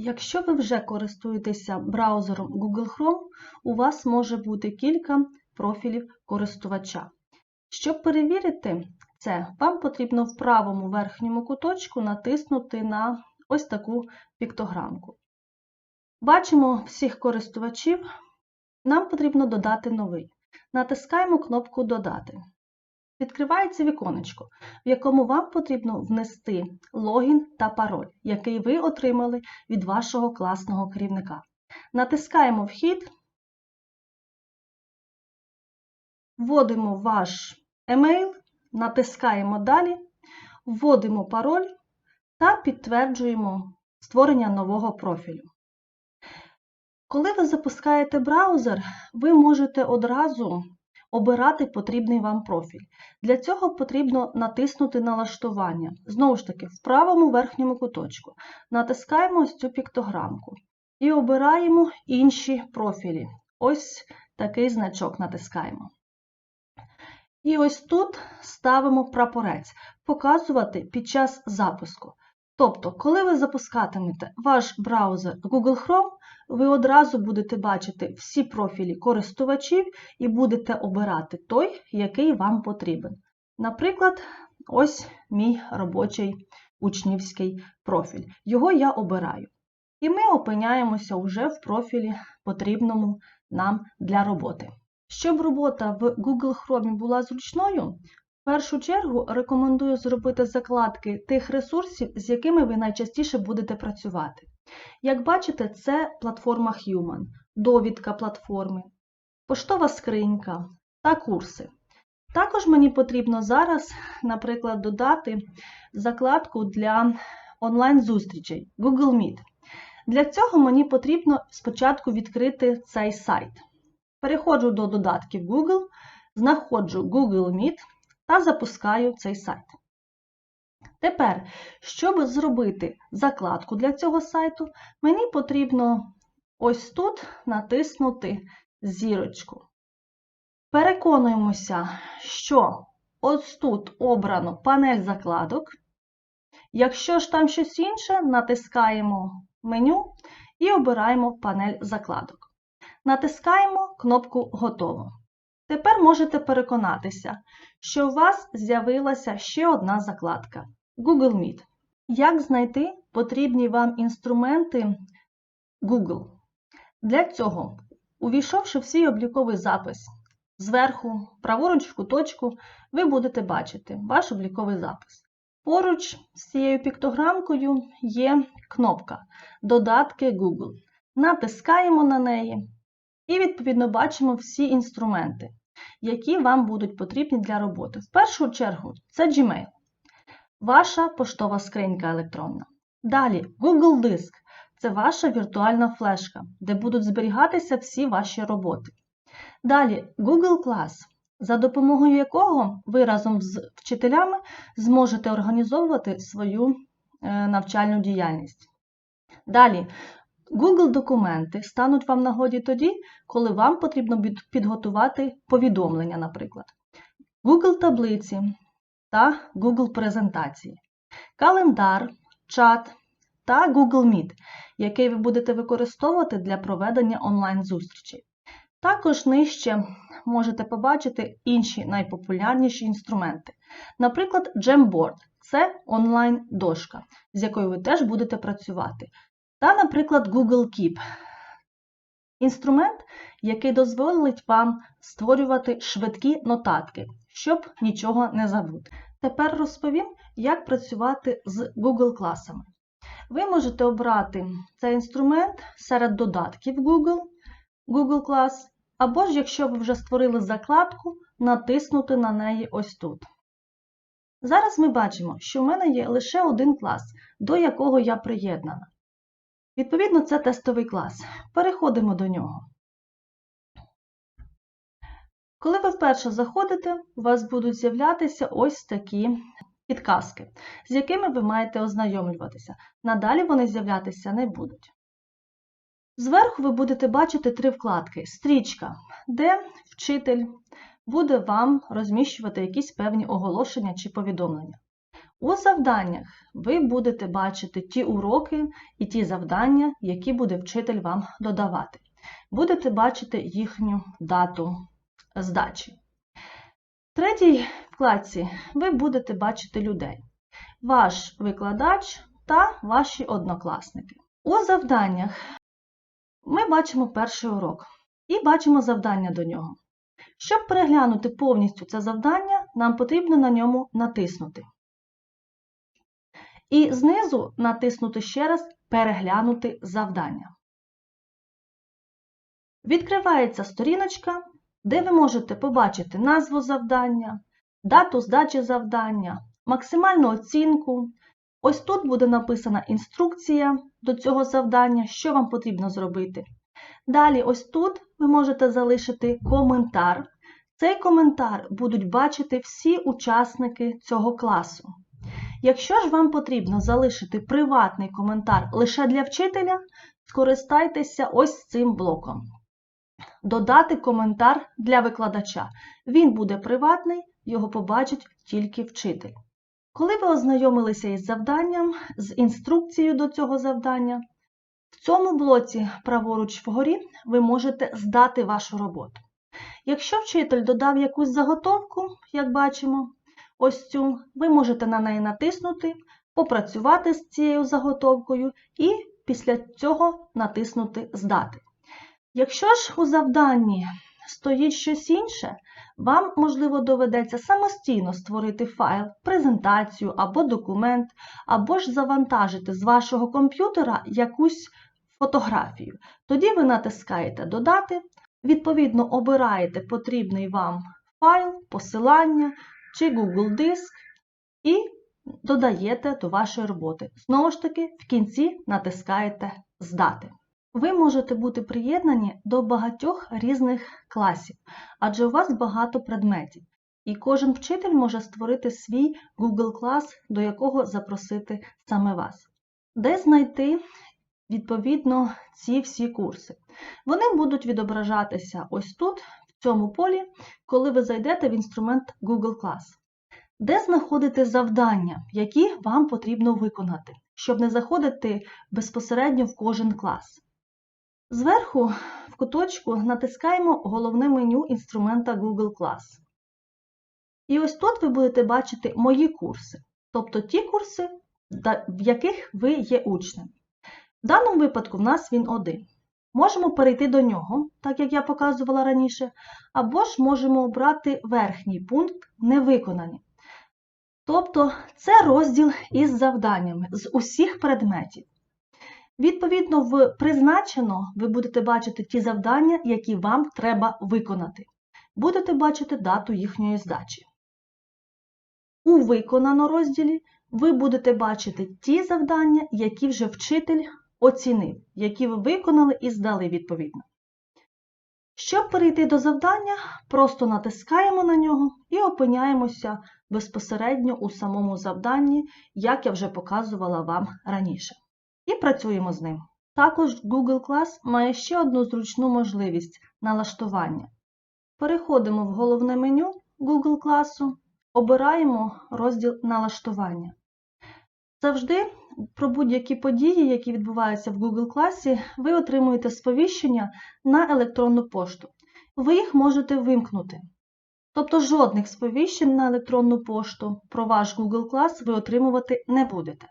Якщо ви вже користуєтеся браузером Google Chrome, у вас може бути кілька профілів користувача. Щоб перевірити це, вам потрібно в правому верхньому куточку натиснути на ось таку піктограмку. Бачимо всіх користувачів. Нам потрібно додати новий. Натискаємо кнопку Додати. Відкривається віконечко, в якому вам потрібно внести логін та пароль, який ви отримали від вашого класного керівника. Натискаємо Вхід, вводимо ваш емейл, натискаємо Далі, вводимо пароль та підтверджуємо створення нового профілю. Коли ви запускаєте браузер, ви можете одразу обирати потрібний вам профіль. Для цього потрібно натиснути Налаштування. Знову ж таки, в правому верхньому куточку. Натискаємо ось цю піктограмку і обираємо інші профілі. Ось такий значок натискаємо. І ось тут ставимо прапорець Показувати під час запуску. Тобто, коли ви запускатимете ваш браузер Google Chrome, ви одразу будете бачити всі профілі користувачів і будете обирати той, який вам потрібен. Наприклад, ось мій робочий учнівський профіль. Його я обираю. І ми опиняємося вже в профілі, потрібному нам для роботи. Щоб робота в Google Chrome була зручною, першу чергу рекомендую зробити закладки тих ресурсів, з якими ви найчастіше будете працювати. Як бачите, це платформа Human, довідка платформи, поштова скринька та курси. Також мені потрібно зараз, наприклад, додати закладку для онлайн-зустрічей Google Meet. Для цього мені потрібно спочатку відкрити цей сайт. Переходжу до додатків Google, знаходжу Google Meet та запускаю цей сайт. Тепер, щоб зробити закладку для цього сайту, мені потрібно ось тут натиснути зірочку. Переконуємося, що ось тут обрано панель закладок. Якщо ж там щось інше, натискаємо меню і обираємо панель закладок. Натискаємо кнопку Готово. Тепер можете переконатися, що у вас з'явилася ще одна закладка Google Meet. Як знайти потрібні вам інструменти Google? Для цього, увійшовши в свій обліковий запис, зверху, праворуч в куточку, ви будете бачити ваш обліковий запис. Поруч з цією піктограмкою є кнопка Додатки Google. Натискаємо на неї і, відповідно, бачимо всі інструменти, які вам будуть потрібні для роботи. В першу чергу, це Gmail, ваша поштова скринька електронна. Далі Google Диск це ваша віртуальна флешка, де будуть зберігатися всі ваші роботи. Далі Google Class, за допомогою якого ви разом з вчителями зможете організовувати свою е, навчальну діяльність. Далі Google документи стануть вам нагоді тоді, коли вам потрібно підготувати повідомлення, наприклад. Google таблиці та Google презентації, календар, чат та Google Meet, який ви будете використовувати для проведення онлайн-зустрічей. Також нижче можете побачити інші найпопулярніші інструменти. Наприклад, Jamboard це онлайн-дошка, з якою ви теж будете працювати. Та, наприклад, Google Keep. Інструмент, який дозволить вам створювати швидкі нотатки, щоб нічого не забути. Тепер розповім, як працювати з Google класами. Ви можете обрати цей інструмент серед додатків Google, Google Class, або ж, якщо ви вже створили закладку, натиснути на неї ось тут. Зараз ми бачимо, що в мене є лише один клас, до якого я приєднана. Відповідно, це тестовий клас. Переходимо до нього. Коли ви вперше заходите, у вас будуть з'являтися ось такі підказки, з якими ви маєте ознайомлюватися. Надалі вони з'являтися не будуть. Зверху ви будете бачити три вкладки: стрічка, де вчитель буде вам розміщувати якісь певні оголошення чи повідомлення. У завданнях ви будете бачити ті уроки і ті завдання, які буде вчитель вам додавати. Будете бачити їхню дату здачі. В третій вкладці ви будете бачити людей, ваш викладач та ваші однокласники. У завданнях ми бачимо перший урок і бачимо завдання до нього. Щоб переглянути повністю це завдання, нам потрібно на ньому натиснути. І знизу натиснути ще раз Переглянути завдання. Відкривається сторіночка, де ви можете побачити назву завдання, дату здачі завдання, максимальну оцінку. Ось тут буде написана інструкція до цього завдання, що вам потрібно зробити. Далі, ось тут ви можете залишити коментар. Цей коментар будуть бачити всі учасники цього класу. Якщо ж вам потрібно залишити приватний коментар лише для вчителя, скористайтеся ось цим блоком. Додати коментар для викладача. Він буде приватний, його побачить тільки вчитель. Коли ви ознайомилися із завданням, з інструкцією до цього завдання, в цьому блоці праворуч вгорі ви можете здати вашу роботу. Якщо вчитель додав якусь заготовку, як бачимо, ось цю, ви можете на неї натиснути, попрацювати з цією заготовкою і після цього натиснути Здати. Якщо ж у завданні стоїть щось інше, вам, можливо, доведеться самостійно створити файл, презентацію або документ, або ж завантажити з вашого комп'ютера якусь фотографію. Тоді ви натискаєте Додати, відповідно обираєте потрібний вам файл, посилання чи Google Диск і додаєте до вашої роботи. Знову ж таки, в кінці натискаєте Здати. Ви можете бути приєднані до багатьох різних класів, адже у вас багато предметів, і кожен вчитель може створити свій Google клас, до якого запросити саме вас. Де знайти відповідно ці всі курси? Вони будуть відображатися ось тут, в цьому полі, коли ви зайдете в інструмент Google Class. Де знаходити завдання, які вам потрібно виконати, щоб не заходити безпосередньо в кожен клас. Зверху в куточку натискаємо головне меню інструмента Google Class. І ось тут ви будете бачити мої курси, тобто ті курси, в яких ви є учнем. В даному випадку в нас він один. Можемо перейти до нього, так як я показувала раніше, або ж можемо обрати верхній пункт Невиконані. Тобто це розділ із завданнями з усіх предметів. Відповідно, в призначено ви будете бачити ті завдання, які вам треба виконати. Будете бачити дату їхньої здачі. У виконано розділі ви будете бачити ті завдання, які вже вчитель оцінив, які ви виконали і здали відповідно. Щоб перейти до завдання, просто натискаємо на нього і опиняємося безпосередньо у самому завданні, як я вже показувала вам раніше. І працюємо з ним. Також Google Class має ще одну зручну можливість налаштування. Переходимо в головне меню Google Class, обираємо розділ налаштування. Завжди про будь-які події, які відбуваються в Google класі, ви отримуєте сповіщення на електронну пошту. Ви їх можете вимкнути. Тобто жодних сповіщень на електронну пошту про ваш Google клас ви отримувати не будете.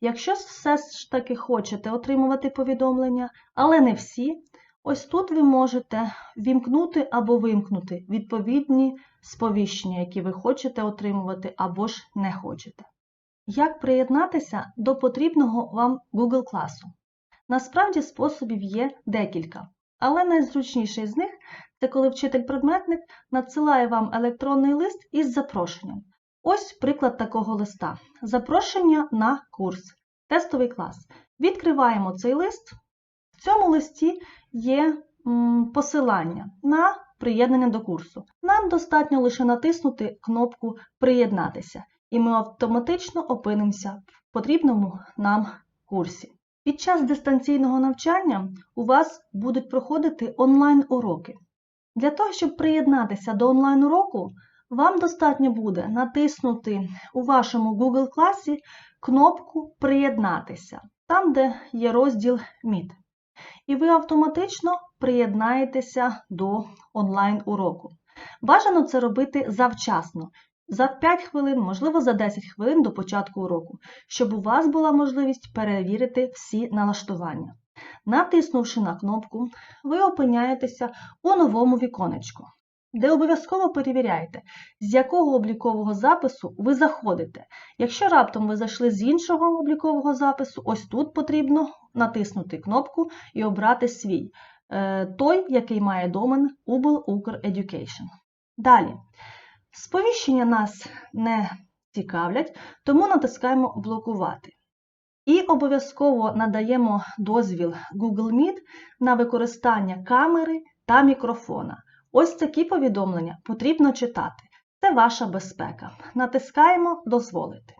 Якщо все ж таки хочете отримувати повідомлення, але не всі, ось тут ви можете вімкнути або вимкнути відповідні сповіщення, які ви хочете отримувати або ж не хочете. Як приєднатися до потрібного вам Google класу? Насправді способів є декілька, але найзручніший з них це коли вчитель-предметник надсилає вам електронний лист із запрошенням. Ось приклад такого листа. Запрошення на курс, тестовий клас. Відкриваємо цей лист. В цьому листі є посилання на приєднання до курсу. Нам достатньо лише натиснути кнопку Приєднатися і ми автоматично опинимося в потрібному нам курсі. Під час дистанційного навчання у вас будуть проходити онлайн-уроки. Для того, щоб приєднатися до онлайн-уроку, вам достатньо буде натиснути у вашому Google класі кнопку Приєднатися, там, де є розділ Meet. І ви автоматично приєднаєтеся до онлайн-уроку. Бажано це робити завчасно, за 5 хвилин, можливо, за 10 хвилин до початку уроку, щоб у вас була можливість перевірити всі налаштування. Натиснувши на кнопку, ви опиняєтеся у новому віконечку, де обов'язково перевіряєте, з якого облікового запису ви заходите. Якщо раптом ви зайшли з іншого облікового запису, ось тут потрібно натиснути кнопку і обрати свій, е, той, який має домен Ubl Далі. Сповіщення нас не цікавлять, тому натискаємо Блокувати. І обов'язково надаємо дозвіл Google Meet на використання камери та мікрофона. Ось такі повідомлення потрібно читати. Це ваша безпека. Натискаємо Дозволити.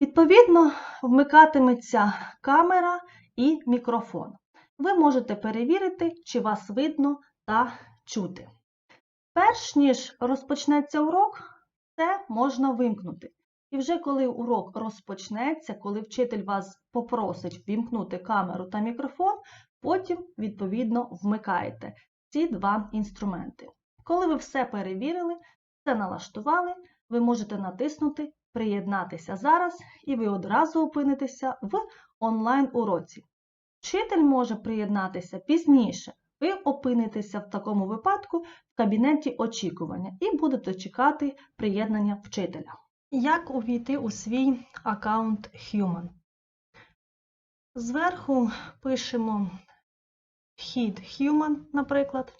Відповідно, вмикатиметься камера і мікрофон. Ви можете перевірити, чи вас видно та чути. Перш ніж розпочнеться урок, це можна вимкнути. І вже коли урок розпочнеться, коли вчитель вас попросить вімкнути камеру та мікрофон, потім, відповідно, вмикаєте ці два інструменти. Коли ви все перевірили, все налаштували, ви можете натиснути Приєднатися зараз, і ви одразу опинитеся в онлайн-уроці. Вчитель може приєднатися пізніше. Ви опинитеся в такому випадку в кабінеті очікування і будете чекати приєднання вчителя. Як увійти у свій аккаунт Human? Зверху пишемо вхід Human, наприклад.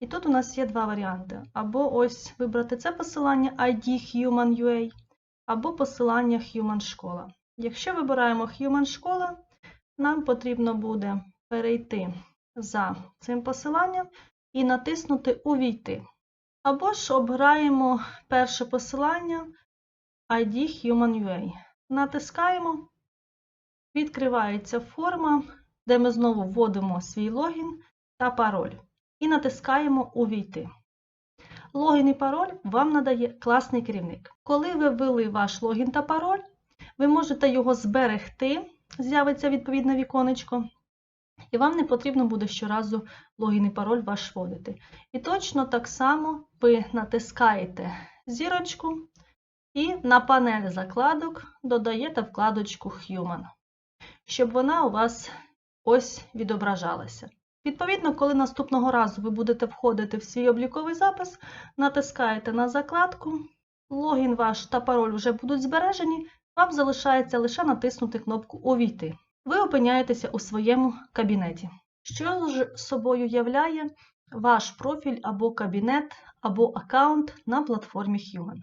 І тут у нас є два варіанти. Або ось вибрати це посилання ID Human UA, або посилання Human школа. Якщо вибираємо Human школа, нам потрібно буде перейти за цим посиланням і натиснути Увійти. Або ж обираємо перше посилання ID Human UA. Натискаємо, відкривається форма, де ми знову вводимо свій логін та пароль. І натискаємо Увійти. Логін і пароль вам надає класний керівник. Коли ви ввели ваш логін та пароль, ви можете його зберегти, з'явиться відповідне віконечко, і вам не потрібно буде щоразу логін і пароль ваш вводити. І точно так само ви натискаєте зірочку і на панель закладок додаєте вкладочку Human, щоб вона у вас ось відображалася. Відповідно, коли наступного разу ви будете входити в свій обліковий запис, натискаєте на закладку, логін ваш та пароль вже будуть збережені, вам залишається лише натиснути кнопку Увійти ви опиняєтеся у своєму кабінеті. Що ж собою являє ваш профіль або кабінет, або аккаунт на платформі Human?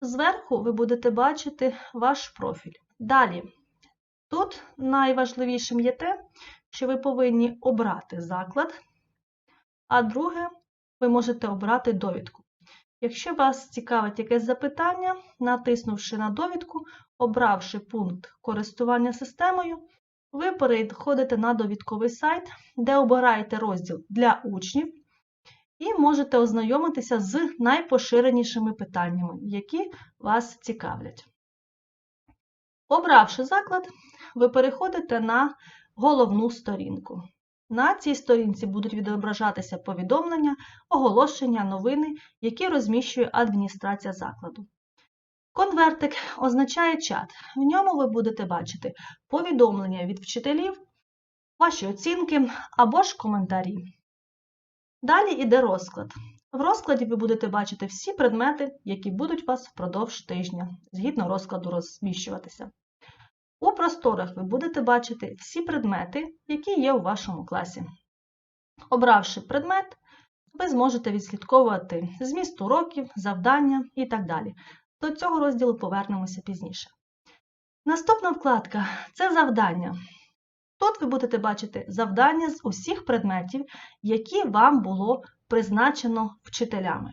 Зверху ви будете бачити ваш профіль. Далі, тут найважливішим є те, що ви повинні обрати заклад, а друге, ви можете обрати довідку. Якщо вас цікавить якесь запитання, натиснувши на довідку, обравши пункт користування системою, ви переходите на довідковий сайт, де обираєте розділ для учнів і можете ознайомитися з найпоширенішими питаннями, які вас цікавлять. Обравши заклад, ви переходите на головну сторінку. На цій сторінці будуть відображатися повідомлення, оголошення, новини, які розміщує адміністрація закладу. Конвертик означає чат. В ньому ви будете бачити повідомлення від вчителів, ваші оцінки або ж коментарі. Далі йде розклад. В розкладі ви будете бачити всі предмети, які будуть вас впродовж тижня, згідно розкладу розміщуватися. У просторах ви будете бачити всі предмети, які є у вашому класі. Обравши предмет, ви зможете відслідковувати зміст уроків, завдання і так далі. До цього розділу повернемося пізніше. Наступна вкладка це завдання. Тут ви будете бачити завдання з усіх предметів, які вам було призначено вчителями.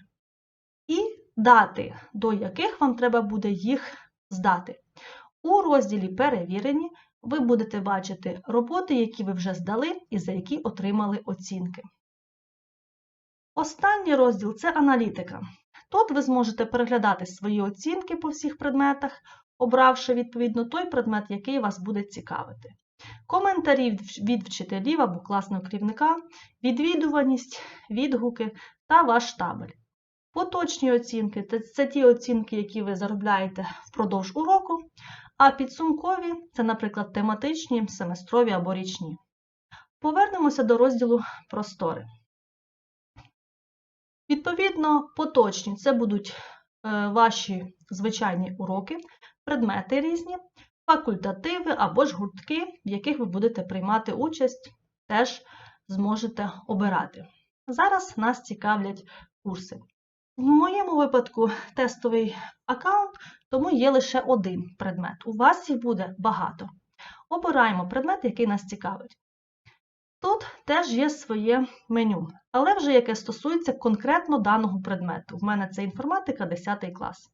І дати, до яких вам треба буде їх здати. У розділі Перевірені ви будете бачити роботи, які ви вже здали і за які отримали оцінки. Останній розділ це аналітика. Тут ви зможете переглядати свої оцінки по всіх предметах, обравши відповідно той предмет, який вас буде цікавити. Коментарі від вчителів або класного керівника, відвідуваність, відгуки та ваш табель. Поточні оцінки це ті оцінки, які ви заробляєте впродовж уроку, а підсумкові це, наприклад, тематичні, семестрові або річні. Повернемося до розділу простори. Відповідно, поточні це будуть е, ваші звичайні уроки, предмети різні, факультативи або ж гуртки, в яких ви будете приймати участь, теж зможете обирати. Зараз нас цікавлять курси. В моєму випадку тестовий аккаунт, тому є лише один предмет. У вас їх буде багато. Обираємо предмет, який нас цікавить. Тут теж є своє меню, але вже яке стосується конкретно даного предмету. В мене це інформатика 10 клас.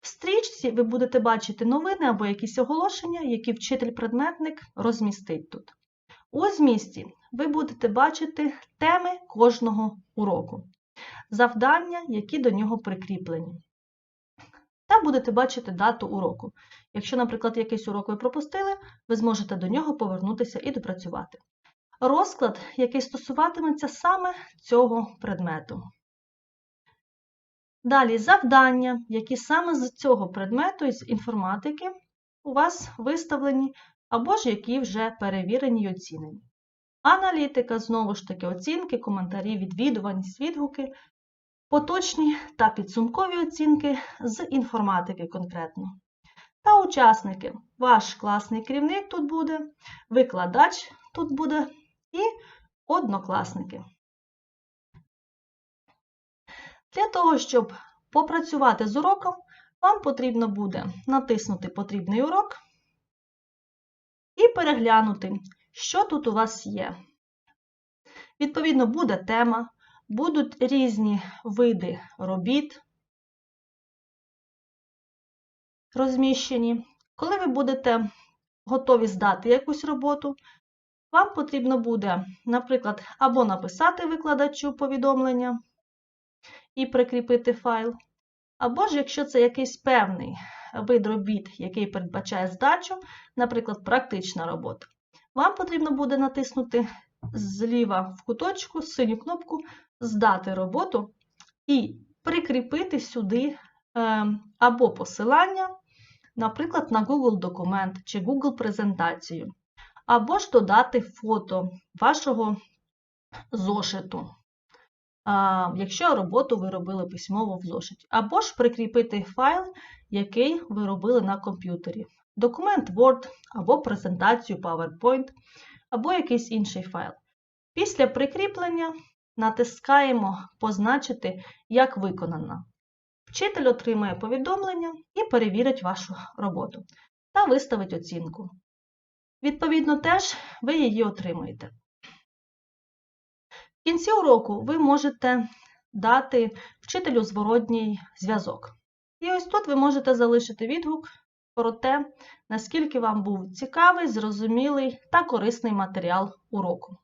В стрічці ви будете бачити новини або якісь оголошення, які вчитель-предметник розмістить тут. У змісті ви будете бачити теми кожного уроку, завдання, які до нього прикріплені. Та будете бачити дату уроку. Якщо, наприклад, якийсь урок ви пропустили, ви зможете до нього повернутися і допрацювати. Розклад, який стосуватиметься саме цього предмету. Далі завдання, які саме з цього предмету, із інформатики, у вас виставлені, або ж які вже перевірені й оцінені. Аналітика, знову ж таки, оцінки, коментарі, відвідуваність, відгуки, поточні та підсумкові оцінки з інформатики конкретно. Та учасники. Ваш класний керівник тут буде, викладач тут буде і однокласники. Для того, щоб попрацювати з уроком, вам потрібно буде натиснути потрібний урок і переглянути, що тут у вас є. Відповідно, буде тема, будуть різні види робіт розміщені. Коли ви будете готові здати якусь роботу, вам потрібно буде, наприклад, або написати викладачу повідомлення і прикріпити файл, або ж, якщо це якийсь певний вид робіт, який передбачає здачу, наприклад, практична робота, вам потрібно буде натиснути зліва в куточку синю кнопку Здати роботу і прикріпити сюди е, або посилання, наприклад, на Google документ чи Google презентацію або ж додати фото вашого зошиту, якщо роботу ви робили письмово в зошиті, або ж прикріпити файл, який ви робили на комп'ютері. Документ Word, або презентацію PowerPoint, або якийсь інший файл. Після прикріплення натискаємо Позначити як виконано. Вчитель отримає повідомлення і перевірить вашу роботу та виставить оцінку. Відповідно, теж ви її отримуєте. В кінці уроку ви можете дати вчителю зворотній зв'язок. І ось тут ви можете залишити відгук про те, наскільки вам був цікавий, зрозумілий та корисний матеріал уроку.